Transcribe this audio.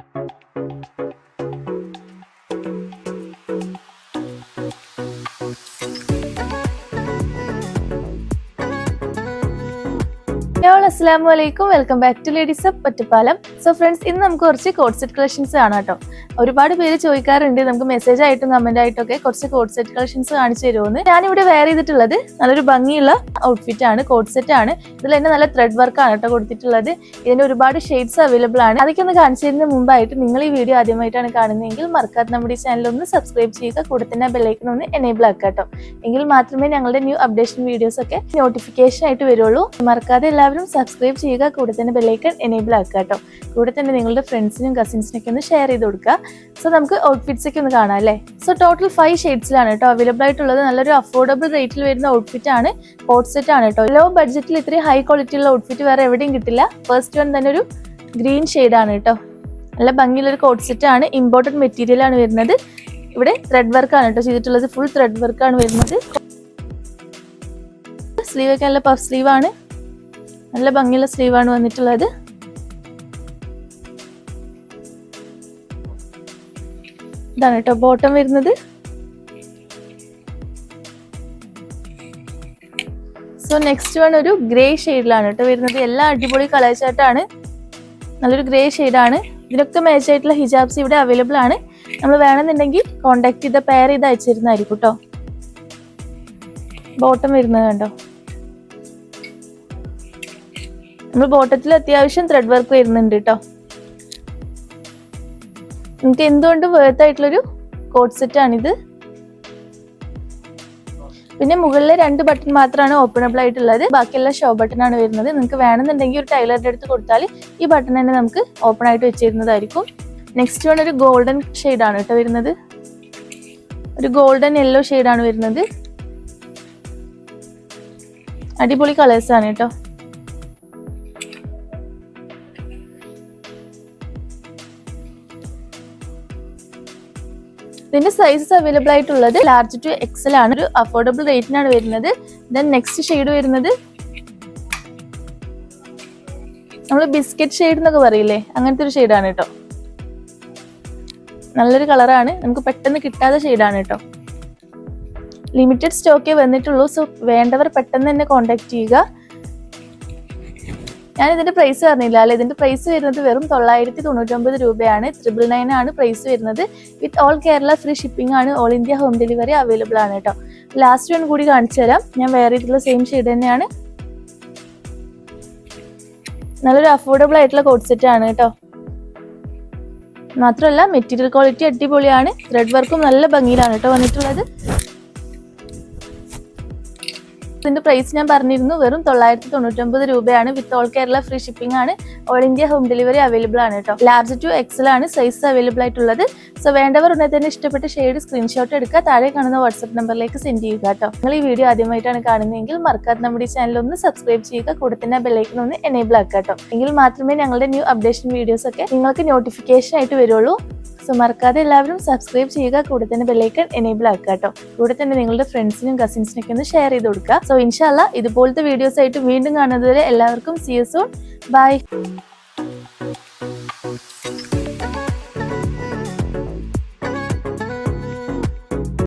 Thank you. Hello അസ്സാം വലൈക്കും welcome back to ladies up so friends ഇന്ന് നമുക്ക് കുറച്ച് കോഡ് സെറ്റ് കളക്ഷൻസ് കാണാം കേട്ടോ. ഒരുപാട് പേര് ചോദിക്കാറുണ്ട് നമുക്ക് മെസ്സേജ് ആയിട്ടും കമന്റ് ആയിട്ടൊക്കെ കുറച്ച് കോഡ് സെറ്റ് കളക്ഷൻസ് കാണിച്ചു തരുമെന്ന് ഞാനിവിടെ വെയർ ചെയ്തിട്ടുള്ളത് നല്ലൊരു ഭംഗിയുള്ള ഔട്ട്ഫിറ്റ് ആണ് കോഡ് സെറ്റ് ആണ്. ഇതിൽ തന്നെ നല്ല ത്രെഡ് വർക്ക് ആണ് കേട്ടോ കൊടുത്തിട്ടുള്ളത്. ഇതിന് ഒരുപാട് ഷെയ്ഡ്സ് അവൈലബിൾ ആണ്. അതൊക്കെ ഒന്ന് കാണിച്ചു മുമ്പായിട്ട് നിങ്ങൾ ഈ വീഡിയോ ആദ്യമായിട്ടാണ് കാണുന്നതെങ്കിൽ മറക്കാതെ നമ്മുടെ ഈ ചാനൽ ഒന്ന് സബ്സ്ക്രൈബ് ചെയ്യുക. കൂടെ ബെല്ലൈക്കൺ ഒന്ന് എനേബിൾ ആക്കുക കേട്ടോ. എങ്കിൽ മാത്രമേ ഞങ്ങളുടെ ന്യൂ അപ്ഡേഷൻ വീഡിയോസ് ഒക്കെ നോട്ടിഫിക്കേഷൻ ആയിട്ട് വരുള്ളൂ. മറക്കാതെ എല്ലാവരും സബ്സ്ക്രൈബ് ചെയ്യുക കൂടെ തന്നെ ബെല്ലൈക്കൺ എനേബിൾ ആക്കുക കേട്ടോ കൂടെ തന്നെ നിങ്ങളുടെ ഫ്രണ്ട്സിനും കസിൻസിനൊക്കെ ഒന്ന് ഷെയർ ചെയ്ത് കൊടുക്കുക. സോ നമുക്ക് ഔട്ട്ഫിറ്റ്സ് ഒക്കെ ഒന്ന് കാണാം അല്ലേ? സോ ടോട്ടൽ ഫൈവ് ഷെയ്ഡ്സിലാണ് കേട്ടോ അവൈലബിൾ ആയിട്ടുള്ളത്. നല്ലൊരു അഫോർഡബിൾ റേറ്റിൽ വരുന്ന ഔട്ട്ഫിറ്റ് ആണ് കോട്ട് സെറ്റ് ആണ് കേട്ടോ ലോ ബഡ്ജറ്റിൽ ഇത്രയും ഹൈ ക്വാളിറ്റി ഉള്ള ഔട്ട്ഫിറ്റ് വേറെ എവിടെയും കിട്ടില്ല. ഫസ്റ്റ് വൺ തന്നെ ഒരു ഗ്രീൻ ആണ് കേട്ടോ നല്ല ഭംഗിയുള്ള ഒരു കോട്ട് സെറ്റ് ആണ്. ഇമ്പോർട്ടന്റ് മെറ്റീരിയൽ ആണ് വരുന്നത്. ഇവിടെ ത്രെഡ് വർക്ക് ആണ് കേട്ടോ ചെയ്തിട്ടുള്ളത്. ഫുൾ ത്രെഡ് വർക്ക് ആണ് വരുന്നത്. സ്ലീവ് ഒക്കെ നല്ല പഫ് സ്ലീവ് ആണ്. നല്ല ഭംഗിയുള്ള സ്ലീവ് ആണ് വന്നിട്ടുള്ളത്. ഇതാണ് കേട്ടോ ബോട്ടം വരുന്നത്. സോ നെക്സ്റ്റ് വൺ ഒരു ഗ്രേ ഷെയ്ഡിലാണ് കേട്ടോ വരുന്നത്. എല്ലാം അടിപൊളി കളർ നല്ലൊരു ഗ്രേ ഷെയ്ഡാണ്. ഇതിനൊക്കെ മാച്ച് ആയിട്ടുള്ള ഹിജാബ്സ് ഇവിടെ അവൈലബിൾ ആണ്. നമ്മൾ വേണമെന്നുണ്ടെങ്കിൽ കോണ്ടാക്ട് ചെയ്ത പെയർ ചെയ്ത് അയച്ചിരുന്നായിരിക്കും കേട്ടോ. ബോട്ടം വരുന്നത് കണ്ടോ? നമ്മൾ ബോട്ടത്തിൽ അത്യാവശ്യം ത്രെഡ് വർക്ക് വരുന്നുണ്ട് കേട്ടോ നമുക്ക് എന്തുകൊണ്ടും വേർത്ത് ആയിട്ടുള്ളൊരു കോട്ട് സെറ്റ് ആണിത്? പിന്നെ മുകളിലെ രണ്ട് ബട്ടൺ മാത്രമാണ് ഓപ്പണബിൾ ആയിട്ടുള്ളത്. ബാക്കിയെല്ലാം ഷോ ബട്ടൺ ആണ് വരുന്നത്. നിങ്ങൾക്ക് വേണമെന്നുണ്ടെങ്കിൽ ഒരു ടൈലറുടെ അടുത്ത് കൊടുത്താൽ ഈ ബട്ടൺ തന്നെ നമുക്ക് ഓപ്പൺ ആയിട്ട് വെച്ചിരുന്നതായിരിക്കും. നെക്സ്റ്റ് വൺ ഒരു ഗോൾഡൻ ആണ് കേട്ടോ വരുന്നത്. ഒരു ഗോൾഡൻ യെല്ലോ ആണ് വരുന്നത്. അടിപൊളി കളേഴ്സ് ആണ് കേട്ടോ ഇതിന്റെ സൈസസ് അവൈലബിൾ ആയിട്ടുള്ളത് ലാർജ് ടു എക്സൽ ആണ്. ഒരു അഫോർഡബിൾ റേറ്റിനാണ് വരുന്നത്. ദെൻ നെക്സ്റ്റ് ഷെയ്ഡ് വരുന്നത് നമ്മൾ ബിസ്ക്കറ്റ് ഷെയ്ഡ് എന്നൊക്കെ പറയില്ലേ? അങ്ങനത്തെ ഒരു ഷെയ്ഡാണ് കേട്ടോ. നല്ലൊരു കളറാണ് നമുക്ക് പെട്ടെന്ന് കിട്ടാത്ത ഷെയ്ഡാണ് കേട്ടോ. ലിമിറ്റഡ് സ്റ്റോക്കേ വന്നിട്ടുള്ളൂ. സോ വേണ്ടവർ പെട്ടെന്ന് തന്നെ കോൺടാക്ട് ചെയ്യുക. ഞാൻ ഇതിന്റെ പ്രൈസ് പറഞ്ഞില്ല. അല്ലെ? ഇതിന്റെ പ്രൈസ് വരുന്നത് വെറും തൊള്ളായിരത്തി തൊണ്ണൂറ്റൊമ്പത് രൂപയാണ്. ത്രിബിൾ നയൻ ആണ് പ്രൈസ് വരുന്നത്. With all Kerala free shipping ആണ് all India home delivery available ആണ് കേട്ടോ ലാസ്റ്റ് വൺ കൂടി കാണിച്ചു തരാം. ഞാൻ വേറെ ഇതിലുള്ള സെയിം ഷെയ്ഡ് തന്നെയാണ്. നല്ലൊരു അഫോർഡബിൾ ആയിട്ടുള്ള കോഡ് സെറ്റ് ആണ് കേട്ടോ മാത്രമല്ല മെറ്റീരിയൽ ക്വാളിറ്റി അടിപൊളിയാണ്. ത്രെഡ് വർക്കും നല്ല ഭംഗിയിലാണ് കേട്ടോ വന്നിട്ടുള്ളത്. ഇതിന്റെ പ്രൈസ് ഞാൻ പറഞ്ഞിരുന്നു. വെറും തൊള്ളായിരത്തി തൊണ്ണൂറ്റൊമ്പത് രൂപയാണ്. With all Kerala free shipping ആണ്. All India home delivery available ആണ് കേട്ടോ. ലാർജ് ടു എക്സൽ ആണ് സൈസ് അവൈലബിൾ ആയിട്ടുള്ളത്. സോ വേണ്ടവർ ഉടനെ തന്നെ ഇഷ്ടപ്പെട്ട ഷെയ്ഡ് സ്ക്രീൻഷോട്ട് എടുക്കുക. താഴെ കാണുന്ന വാട്സ്ആപ്പ് നമ്പറിലേക്ക് സെൻഡ് ചെയ്യുക കേട്ടോ. നിങ്ങൾ ഈ വീഡിയോ ആദ്യമായിട്ടാണ് കാണുന്നതെങ്കിൽ മറക്കാതെ നമ്മുടെ ഈ ചാനൽ ഒന്ന് സബ്സ്ക്രൈബ് ചെയ്യുക. കൂടെ തന്നെ ബെല്ലൈക്കൺ ഒന്ന് എനേബിൾ ആക്കുക കേട്ടോ. എങ്കിൽ മാത്രമേ ഞങ്ങളുടെ ന്യൂ അപ്ഡേഷൻ വീഡിയോസ് ഒക്കെ നിങ്ങൾക്ക് നോട്ടിഫിക്കേഷൻ ആയിട്ട് വരുള്ളൂ. സോ മറക്കാതെ എല്ലാവരും സബ്സ്ക്രൈബ് ചെയ്യുക. കൂടെ തന്നെ ബെല്ലൈക്കൺ എനേബിൾ ആക്കുക കേട്ടോ കൂടെ തന്നെ നിങ്ങളുടെ ഫ്രണ്ട്സിനും കസിൻസിനൊക്കെ ഒന്ന് ഷെയർ ചെയ്ത് കൊടുക്കുക. സോ ഇൻഷാല്ല ഇതുപോലത്തെ വീഡിയോസ് ആയിട്ട് വീണ്ടും കാണുന്നതുവരെ എല്ലാവർക്കും സി യു സൂൺ ബൈ